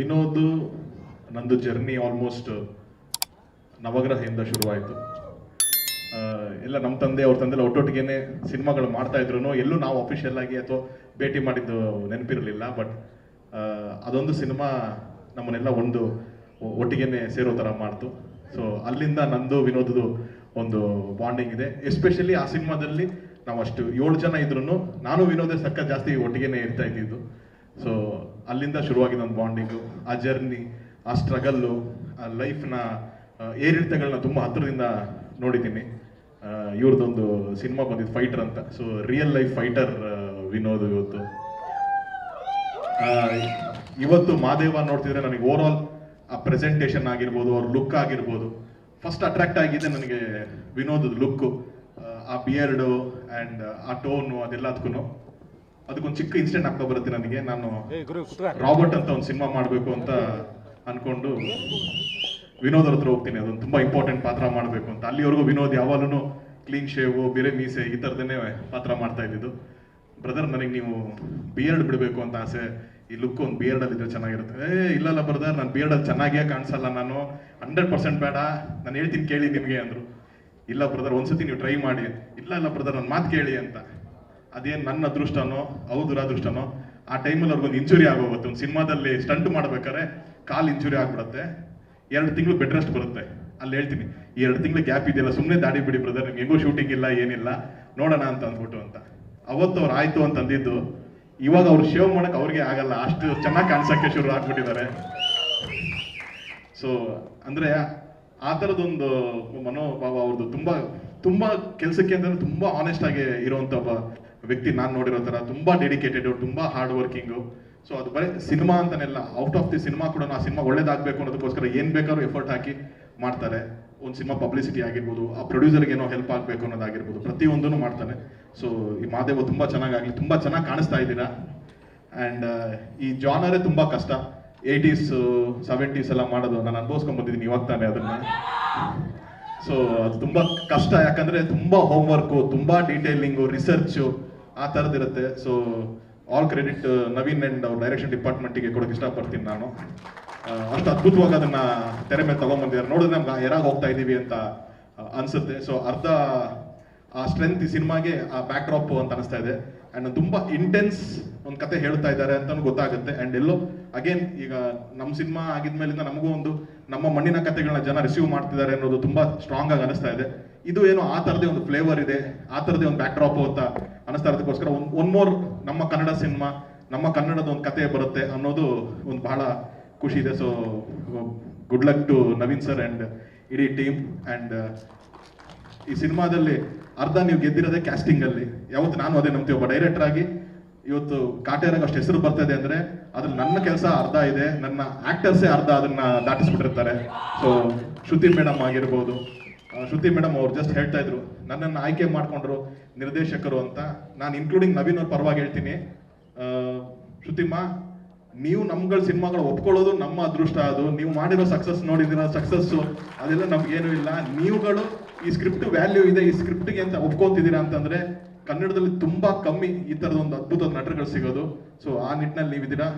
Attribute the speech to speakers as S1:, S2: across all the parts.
S1: ವಿನೋದ್, ನಂದು journey almost ನವಗ್ರಹದಿಂದ ಶುರುವಾಯಿತು. ಎಲ್ಲ ನಮ್ಮ ತಂದೆ, ಅವ್ರ ತಂದೆಲ್ಲ ಒಟ್ಟೊಟ್ಟಿಗೆ ಸಿನಿಮಾಗಳು ಮಾಡ್ತಾ ಇದ್ರು ಎಲ್ಲೂ ನಾವು ಅಫಿಷಿಯಲ್ ಆಗಿ ಅಥವಾ ಭೇಟಿ ಮಾಡಿದ್ದು ನೆನಪಿರಲಿಲ್ಲ ಬಟ್ ಅದೊಂದು ಸಿನಿಮಾ ನಮ್ಮನ್ನೆಲ್ಲ ಒಂದು ಒಟ್ಟಿಗೆ ಒಟ್ಟಿಗೆನೆ ಸೇರೋ ಥರ ಮಾಡ್ತು. ಸೊ ಅಲ್ಲಿಂದ ನಂದು, ವಿನೋದದು ಒಂದು ಬಾಂಡಿಂಗ್ ಇದೆ. ಎಸ್ಪೆಷಲಿ ಆ ಸಿನಿಮಾದಲ್ಲಿ ನಾವು ಅಷ್ಟು ಏಳು ಜನ ಇದ್ರು ನಾನು, ವಿನೋದೇ ಸಕ್ಕ ಜಾಸ್ತಿ ಒಟ್ಟಿಗೆನೆ ಇರ್ತಾ ಇದ್ದಿದ್ದು. ಸೊ ಅಲ್ಲಿಂದ ಶುರುವಾಗಿದೆ ಒಂದು ಬಾಂಡಿಂಗು ಆ ಜರ್ನಿ ಆ ಸ್ಟ್ರಗಲ್ಲು ಆ ಲೈಫ್ನ ಏರಿಳಿತಗಳನ್ನ ತುಂಬ ಹತ್ತಿರದಿಂದ ನೋಡಿದ್ದೀನಿ. ಇವ್ರದ್ದೊಂದು ಸಿನಿಮಾ ಬಂದಿದ್ದು ಫೈಟರ್ ಅಂತ. So real life fighter Vinod ಇವತ್ತು. ಇವತ್ತು ಮಾದೇವ ನೋಡ್ತಿದ್ರೆ ನನಗೆ ಓವರ್ ಆಲ್ ಆ ಪ್ರೆಸೆಂಟೇಷನ್ ಆಗಿರ್ಬೋದು, ಅವ್ರ ಲುಕ್ ಆಗಿರ್ಬೋದು ಫಸ್ಟ್ ಅಟ್ರಾಕ್ಟ್ ಆಗಿದೆ ನನಗೆ ವಿನೋದ್ ಲುಕ್ಕು ಆ ಬಿಯರ್ಡು ಆ್ಯಂಡ್ ಆ ಟೋನು ಅದೆಲ್ಲದಕ್ಕೂ ಅದಕ್ಕೊಂದು ಚಿಕ್ಕ ಇನ್ಸಿಡೆಂಟ್ ಆಗ್ತಾ ಬರುತ್ತೆ ನನಗೆ. ನಾನು ರಾಬರ್ಟ್ ಅಂತ ಒಂದು ಸಿನಿಮಾ ಮಾಡಬೇಕು ಅಂತ ಅನ್ಕೊಂಡು ವಿನೋದ್ ಹತ್ರ ಹೋಗ್ತೀನಿ. ಅದೊಂದು ತುಂಬಾ ಇಂಪಾರ್ಟೆಂಟ್ ಪಾತ್ರ ಮಾಡಬೇಕು ಅಂತ. ಅಲ್ಲಿವರೆಗೂ ವಿನೋದ್ ಯಾವಾಗಲೂ ಕ್ಲೀನ್ ಶೇವು ಬೇರೆ ಮೀಸೆ ಈ ಥರದನ್ನೇ ಪಾತ್ರ ಮಾಡ್ತಾ ಇದ್ದಿದ್ದು. ಬ್ರದರ್ ನನಗೆ ನೀವು ಬಿಯರ್ಡ್ ಬಿಡಬೇಕು ಅಂತ ಆಸೆ. ಈ ಲುಕ್ ಒಂದು ಬಿಯರ್ಡ್ ಅಲ್ಲಿ ಇದ್ರೆ ಚೆನ್ನಾಗಿರುತ್ತೆ. ಏ ಇಲ್ಲಲ್ಲ ಬ್ರದರ್ ನಾನು ಬಿಯರ್ಡ್ ಅಲ್ಲಿ ಚೆನ್ನಾಗೇ ಕಾಣಿಸಲ್ಲ ನಾನು. ಹಂಡ್ರೆಡ್ ಪರ್ಸೆಂಟ್ ಬೇಡ. ನಾನು ಹೇಳ್ತೀನಿ ಕೇಳಿ ನಿಮಗೆ ಅಂದ್ರು. ಇಲ್ಲ ಬ್ರದರ್ ಒಂದ್ಸತಿ ನೀವು ಟ್ರೈ ಮಾಡಿ. ಇಲ್ಲ ಇಲ್ಲ ಬ್ರದರ್ ನನ್ನ ಮಾತು ಕೇಳಿ ಅಂತ. ಅದೇನು ನನ್ನ ಅದೃಷ್ಟನೋ, ಅವ್ರ ಅದೃಷ್ಟನೋ ಆ ಟೈಮಲ್ಲಿ ಅವ್ರಿಗೊಂದು ಇಂಜುರಿ ಆಗೋಗುತ್ತೆ ಒಂದು ಸಿನಿಮಾದಲ್ಲಿ ಸ್ಟಂಟ್ ಮಾಡ್ಬೇಕಾದ್ರೆ ಕಾಲು ಇಂಜುರಿ ಆಗ್ಬಿಡುತ್ತೆ. ಎರಡು ತಿಂಗಳು ಬೆಡ್ ರೆಸ್ಟ್ ಬರುತ್ತೆ. ಅಲ್ಲಿ ಹೇಳ್ತೀನಿ, ಈ ಎರಡು ತಿಂಗಳು ಗ್ಯಾಪ್ ಇದೆಯಲ್ಲ ಸುಮ್ಮನೆ ದಾಡಿ ಬಿಡಿ ಬ್ರದರ್ ನಿಮ್ಗೆ ಹೆಂಗೋ ಶೂಟಿಂಗ್ ಇಲ್ಲ, ಏನಿಲ್ಲ, ನೋಡೋಣ ಅಂತ ಅಂದ್ಬಿಟ್ಟು ಅಂತ. ಅವತ್ತು ಅವ್ರು ಆಯಿತು ಅಂತ ಅಂದಿದ್ದು, ಇವಾಗ ಅವ್ರು ಶೇವ್ ಮಾಡಕ್ಕೆ ಅವ್ರಿಗೆ ಆಗಲ್ಲ, ಅಷ್ಟು ಚೆನ್ನಾಗಿ ಕಾಣಿಸಕ್ಕೆ ಶುರು ಆಗ್ಬಿಟ್ಟಿದ್ದಾರೆ. ಸೊ ಅಂದ್ರೆ ಆ ಥರದೊಂದು ಮನೋಭಾವ ಅವ್ರದ್ದು ತುಂಬಾ ತುಂಬಾ ಕೆಲಸಕ್ಕೆ ಅಂತಂದ್ರೆ ತುಂಬಾ ಆನೆಸ್ಟ್ ಆಗಿ ಇರುವಂತ ಒಬ್ಬ ವ್ಯಕ್ತಿ ನಾನು ನೋಡಿರೋ ತರ ತುಂಬಾ ಡೆಡಿಕೇಟೆಡ್ ತುಂಬಾ ಹಾರ್ಡ್ ವರ್ಕಿಂಗು ಸೊ ಅದು ಬರೀ ಸಿನಿಮಾ ಅಂತಾನೆಲ್ಲ ಔಟ್ ಆಫ್ ದಿ ಸಿನಿಮಾ ಕೂಡ ಆ ಸಿನಿಮಾ ಒಳ್ಳೇದಾಗಬೇಕು ಅನ್ನೋದಕ್ಕೋಸ್ಕರ ಏನು ಬೇಕಾದ್ರೂ ಎಫರ್ಟ್ ಹಾಕಿ ಮಾಡ್ತಾರೆ. ಒಂದು ಸಿನಿಮಾ ಪಬ್ಲಿಸಿಟಿ ಆಗಿರ್ಬೋದು, ಆ ಪ್ರೊಡ್ಯೂಸರ್ಗೆ ಏನೋ ಹೆಲ್ಪ್ ಆಗಬೇಕು ಅನ್ನೋದಾಗಿರ್ಬೋದು ಪ್ರತಿಯೊಂದೂ ಮಾಡ್ತಾನೆ. ಸೊ ಈ ಮಾದೇವ ತುಂಬ ಚೆನ್ನಾಗಾಗಲಿ ತುಂಬ ಚೆನ್ನಾಗಿ ಕಾಣಿಸ್ತಾ ಇದ್ದೀರಾ? ಆ್ಯಂಡ್ ಈ ಜಾನರೇ ತುಂಬ ಕಷ್ಟ. ಏಯ್ಟೀಸ್ ಸೆವೆಂಟೀಸ್ ಎಲ್ಲ ಮಾಡೋದು, ನಾನು ಅನುಭವಿಸ್ಕೊಂಡ್ ಬಂದಿದ್ದೀನಿ, ಇವಾಗ ತಾನೆ ಅದನ್ನು. ಸೊ ಅದು ತುಂಬ ಕಷ್ಟ, ಯಾಕಂದರೆ ತುಂಬ ಹೋಮ್ವರ್ಕು ತುಂಬ ಡೀಟೇಲಿಂಗು ರಿಸರ್ಚು ಆ ಥರದ್ದಿರುತ್ತೆ so all credit Naveen and ಅವ್ರ ಡೈರೆಕ್ಷನ್ ಡಿಪಾರ್ಟ್ಮೆಂಟಿಗೆ ಕೊಡೋಕೆ ಇಷ್ಟಪಡ್ತೀನಿ ನಾನು. ಅಷ್ಟು ಅದ್ಭುತವಾಗಿ ಅದನ್ನ ತೆರೆ ಮೇಲೆ ತಗೊಂಡ್ಬಂದಿದ್ದಾರೆ ನೋಡಿದ್ರೆ ನಮ್ಗೆ ಎರಾಗ್ ಹೋಗ್ತಾ ಇದ್ದೀವಿ ಅಂತ ಅನಿಸುತ್ತೆ ಅನ್ಸುತ್ತೆ. ಸೊ ಅರ್ಧ, ಆ ಸ್ಟ್ರೆಂತ್ ಈ ಸಿನಿಮಾಗೆ ಆ ಬ್ಯಾಕ್ ಡ್ರಾಪ್ ಅಂತ ಅನಿಸ್ತಾ ಇದೆ. ಆ್ಯಂಡ್ ತುಂಬ ಇಂಟೆನ್ಸ್ ಒಂದು ಕತೆ ಹೇಳ್ತಾ ಇದ್ದಾರೆ ಅಂತಲೂ ಗೊತ್ತಾಗುತ್ತೆ. ಆ್ಯಂಡ್ ಎಲ್ಲೋ ಅಗೇನ್ ಈಗ ನಮ್ಮ ಸಿನಿಮಾ ಆಗಿದ್ಮೇಲಿಂದ ನಮಗೂ ಒಂದು, ನಮ್ಮ ಮಣ್ಣಿನ ಕತೆಗಳನ್ನ ಜನ ರಿಸೀವ್ ಮಾಡ್ತಿದ್ದಾರೆ ಅನ್ನೋದು ತುಂಬ ಸ್ಟ್ರಾಂಗ್ ಆಗಿ ಅನಿಸ್ತಾ ಇದೆ. ಇದು ಏನೋ ಆ ಥರದೇ ಒಂದು ಫ್ಲೇವರ್ ಇದೆ, ಆ ಥರದೇ ಒಂದು ಬ್ಯಾಕ್ ಡ್ರಾಪ್ ಅಂತ ಅನಿಸ್ತಾ ಇರೋದಕ್ಕೋಸ್ಕರ ಒಂದು ಒನ್ ಮೋರ್ ನಮ್ಮ ಕನ್ನಡ ಸಿನಿಮಾ ನಮ್ಮ ಕನ್ನಡದ ಒಂದು ಕತೆ ಬರುತ್ತೆ ಅನ್ನೋದು ಒಂದು ಬಹಳ ಖುಷಿ ಇದೆ. So good luck to Naveen sir and ಇಡೀ ಟೀಮ್ ಅಂಡ್ ಈ ಸಿನಿಮಾದಲ್ಲಿ ಅರ್ಧ ನೀವು ಗೆದ್ದಿರೋದೇ ಕ್ಯಾಸ್ಟಿಂಗಲ್ಲಿ ಯಾವತ್ತು ನಾನು ಅದೇ ನಂಬ್ತೀವಿ. ಒಬ್ಬ ಡೈರೆಕ್ಟರ್ ಆಗಿ ಇವತ್ತು ಕಾಟೇರಾಗ ಅಷ್ಟು ಹೆಸರು ಬರ್ತದೆ ಅಂದ್ರೆ ಅದ್ರಲ್ಲಿ ನನ್ನ ಕೆಲಸ ಅರ್ಧ ಇದೆ. ನನ್ನ ಆಕ್ಟರ್ಸೇ ಅರ್ಧ ಅದನ್ನ ದಾಟಿಸ್ಬಿಟ್ಟಿರ್ತಾರೆ. ಸೊ ಶ್ರುತಿ ಮೇಡಮ್ ಆಗಿರ್ಬೋದು ಶ್ರುತಿ ಮೇಡಮ್ ಅವ್ರು ಜಸ್ಟ್ ಹೇಳ್ತಾ ಇದ್ರು, ನನ್ನನ್ನು ಆಯ್ಕೆ ಮಾಡ್ಕೊಂಡ್ರು ನಿರ್ದೇಶಕರು ಅಂತ. ನಾನು ಇನ್ಕ್ಲೂಡಿಂಗ್ ನವೀನ್ ಅವ್ರ ಪರವಾಗಿ ಹೇಳ್ತೀನಿ. ಶ್ರುತಿಮ್ಮ ಶ್ರುತಿಮಾ ನೀವು ನಮ್ಗಳ ಸಿನಿಮಾಗಳು ಒಪ್ಕೊಳ್ಳೋದು ನಮ್ಮ ಅದೃಷ್ಟ ಅದು. ನೀವು ಮಾಡಿರೋ ಸಕ್ಸಸ್ ನೋಡಿದಿರೋ ಸಕ್ಸಸ್ಸು ಅದೆಲ್ಲ ನಮ್ಗೇನು ಇಲ್ಲ. ನೀವುಗಳು ಈ ಸ್ಕ್ರಿಪ್ಟ್ ವ್ಯಾಲ್ಯೂ ಇದೆ, ಈ ಸ್ಕ್ರಿಪ್ಟ್ಗೆ ಅಂತ ಒಪ್ಕೊತಿದ್ದೀರಾ ಅಂತಂದ್ರೆ ಕನ್ನಡದಲ್ಲಿ ತುಂಬಾ ಕಮ್ಮಿ ಈ ತರದ ಒಂದು ಅದ್ಭುತ ನಟರುಗಳು ಸಿಗೋದು. ಸೊ ಆ ನಿಟ್ಟಿನಲ್ಲಿ ನೀವಿದ್ದೀರಾ?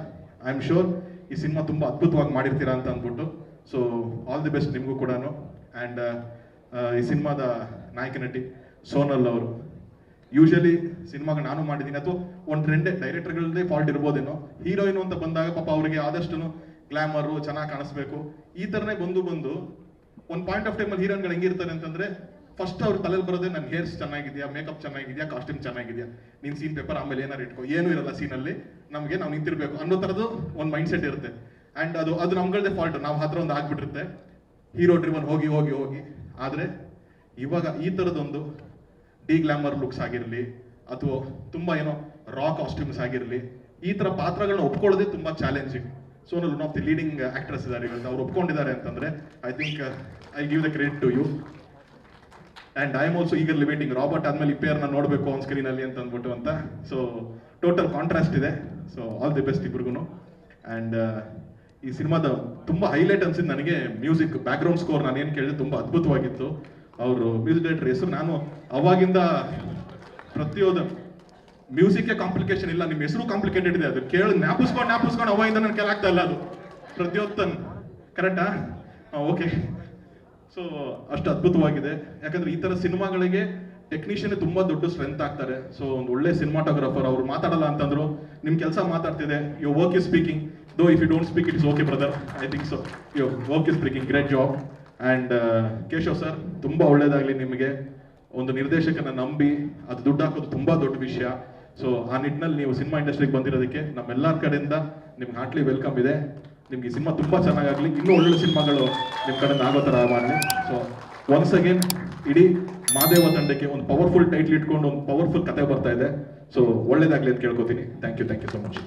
S1: ಐ ಆಮ್ ಶೋರ್ ಈ ಸಿನಿಮಾ ತುಂಬಾ ಅದ್ಭುತವಾಗಿ ಮಾಡಿರ್ತೀರಾ ಅಂತ ಅಂದ್ಬಿಟ್ಟು. ಸೊ ಆಲ್ ದಿ ಬೆಸ್ಟ್ ನಿಮಗೂ ಕೂಡ ಆ್ಯಂಡ್ ಈ ಸಿನಿಮಾದ ನಾಯಕ ನಟಿ ಸೋನಲ್ ಅವರು. ಯೂಶಲಿ ಸಿನಿಮಾಗ ನಾನು ಮಾಡಿದ್ದೀನಿ. ಅಥವಾ ಒಂದು ಟ್ರೆಂಡ್ ಡೈರೆಕ್ಟರ್ಗಳದ್ದೇ ಫಾಲ್ಟ್ ಇರ್ಬೋದೇನೋ ಹೀರೋಯಿನ್ ಅಂತ ಬಂದಾಗ ಪಾಪ ಅವರಿಗೆ ಆದಷ್ಟು ಗ್ಲಾಮರು ಚೆನ್ನಾಗಿ ಕಾಣಿಸ್ಬೇಕು. ಈ ಥರನೇ ಬಂದು ಬಂದು ಒಂದು ಪಾಯಿಂಟ್ ಆಫ್ ಟೈಮಲ್ಲಿ ಹೀರೋಯಿನ್ಗಳು ಹೆಂಗಿರ್ತಾರೆ ಅಂತಂದ್ರೆ ಫಸ್ಟ್ ಅವ್ರ ತಲೆಯಲ್ಲಿ ಬರೋದೇ ನನ್ನ ಹೇರ್ಸ್ ಚೆನ್ನಾಗಿದೆಯಾ ಮೇಕಪ್ ಚೆನ್ನಾಗಿದೆಯಾ ಕಾಸ್ಟ್ಯೂಮ್ ಚೆನ್ನಾಗಿದೆಯಾ ನಿನ್ನ ಸೀನ್ ಪೇಪರ್ ಆಮೇಲೆ ಏನಾರು ಇಟ್ಕೋ. ಏನೂ ಇರಲ್ಲ ಸೀನಲ್ಲಿ ನಮಗೆ ನಾವು ನಿಂತಿರ್ಬೇಕು ಅನ್ನೋ ಥರದ್ದು ಒಂದು ಮೈಂಡ್ ಸೆಟ್ ಇರುತ್ತೆ. ಆ್ಯಂಡ್ ಅದು ಅದು ನಮ್ಗಳದೇ ಫಾಲ್ಟ್ ನಾವು ಹತ್ರ ಒಂದು ಆಗ್ಬಿಟ್ಟಿರುತ್ತೆ. ಹೀರೋ ಡ್ರಿವನ್ ಹೋಗಿ ಹೋಗಿ ಹೋಗಿ. ಆದರೆ ಇವಾಗ ಈ ಥರದೊಂದು ಡಿ ಗ್ಲಾಮರ್ ಲುಕ್ಸ್ ಆಗಿರಲಿ ಅಥವಾ ತುಂಬ ಏನೋ ರಾ ಕಾಸ್ಟ್ಯೂಮ್ಸ್ ಆಗಿರಲಿ, ಈ ಥರ ಪಾತ್ರಗಳನ್ನ ಒಪ್ಕೊಳ್ಳೋದೇ ತುಂಬ challenging Sonal one of the leading actress ಇದ್ದಾರೆ ಇವತ್ತು ಅವ್ರು ಒಪ್ಕೊಂಡಿದ್ದಾರೆ ಅಂತಂದ್ರೆ I think I give the credit to you and I am also ಈಗ ವೇಟಿಂಗ್ ರಾಬರ್ಟ್ ಆದ್ಮೇಲೆ ಈ ಪೇರ್ನ ನೋಡಬೇಕು ಆನ್ ಸ್ಕ್ರೀನಲ್ಲಿ ಅಂತ ಅಂದ್ಬಿಟ್ಟು ಅಂತ. ಸೊ ಟೋಟಲ್ ಕಾಂಟ್ರಾಸ್ಟ್ ಇದೆ. ಸೊ ಆಲ್ ದಿ ಬೆಸ್ಟ್ ಇಬ್ರಿಗೂ ಅಂಡ್ ಈ ಸಿನಿಮಾದ ತುಂಬಾ ಹೈಲೈಟ್ ಅನ್ಸಿದ್ದು ನನಗೆ ಮ್ಯೂಸಿಕ್ ಬ್ಯಾಕ್ ಗ್ರೌಂಡ್ ಸ್ಕೋರ್ ನಾನು ಏನು ಕೇಳಿದೆ ತುಂಬಾ ಅದ್ಭುತವಾಗಿತ್ತು. ಅವರು ಮ್ಯೂಸಿಕ್ ಡೈರೆಕ್ಟರ್ ಹೆಸರು ನಾನು ಅವಾಗಿಂದ ಪ್ರತಿಯೊಂದು ಮ್ಯೂಸಿಕ್ಗೆ ಕಾಂಪ್ಲಿಕೇಶನ್ ಇಲ್ಲ ನಿಮ್ಮ ಹೆಸರು ಕಾಂಪ್ಲಿಕೇಟೆಡ್ ಇದೆ ಅದು ಕೇಳಿ ಜ್ಞಾಪಿಸ್ಕೊಂಡು ಜ್ಞಾಪಿಸ್ಕೊಂಡು ಅವಾಗಿಂದ ನನ್ನ ಕೆಲ ಆಗ್ತಾ ಇಲ್ಲ ಅದು. ಪ್ರತಿಯೊತ್ತನ್ ಕರೆಕ್ಟಾ ಓಕೆ ಸೊ ಅಷ್ಟು ಅದ್ಭುತವಾಗಿದೆ. ಯಾಕಂದ್ರೆ ಈ ತರ ಸಿನಿಮಾಗಳಿಗೆ ಟೆಕ್ನಿಷಿಯನ್ ತುಂಬಾ ದೊಡ್ಡ ಸ್ಟ್ರೆಂತ್ ಆಗ್ತಾರೆ. ಸೊ ಒಂದು ಒಳ್ಳೆ ಸಿನಿಮಾಟೋಗ್ರಾಫರ್ ಅವ್ರು ಮಾತಾಡಲ್ಲ ಅಂತಂದ್ರು, ನಿಮ್ ಕೆಲಸ ಮಾತಾಡ್ತಿದೆ your work is speaking though if you don't speak it's okay brother I think so your work is speaking great job and Keshav sir ತುಂಬಾ ಒಳ್ಳೇದಾಗ್ಲಿ ನಿಮಗೆ. ಒಂದು ನಿರ್ದೇಶಕನ ನಂಬಿ, ಅದು ದುಡ್ಡು ಹಾಕೋದು ತುಂಬಾ ದೊಡ್ಡ ವಿಷಯ. ಸೊ ಆ ನಿಟ್ಟಿನಲ್ಲಿ ನೀವು ಸಿನಿಮಾ ಇಂಡಸ್ಟ್ರಿಗೆ ಬಂದಿರೋದಕ್ಕೆ ನಮ್ಮೆಲ್ಲರ ಕಡೆಯಿಂದ ನಿಮ್ಗೆ ಹಾರ್ಟ್ಲಿ ವೆಲ್ಕಮ್ ಇದೆ. ನಿಮ್ಗೆ ಸಿನಿಮಾ ತುಂಬಾ ಚೆನ್ನಾಗಾಗ್ಲಿ. ಇನ್ನೂ ಒಳ್ಳೊಳ್ಳೆ ಸಿನಿಮಾಗಳು ನಿಮ್ಮ ಕಡೆ ಆಗೋ ಥರ ಮಾಡಲಿ. ಸೊ ಒನ್ಸ್ ಅಗೇನ್ ಇಡೀ ಮಾದೇವ ತಂಡಕ್ಕೆ ಒಂದು ಪವರ್ಫುಲ್ ಟೈಟ್ಲ್ ಇಟ್ಕೊಂಡು ಒಂದು ಪವರ್ಫುಲ್ ಕತೆ ಬರ್ತಾ ಇದೆ. ಸೊ ಒಳ್ಳೇದಾಗ್ಲಿ ಅಂತ ಕೇಳ್ಕೊತೀನಿ. Thank you thank you so much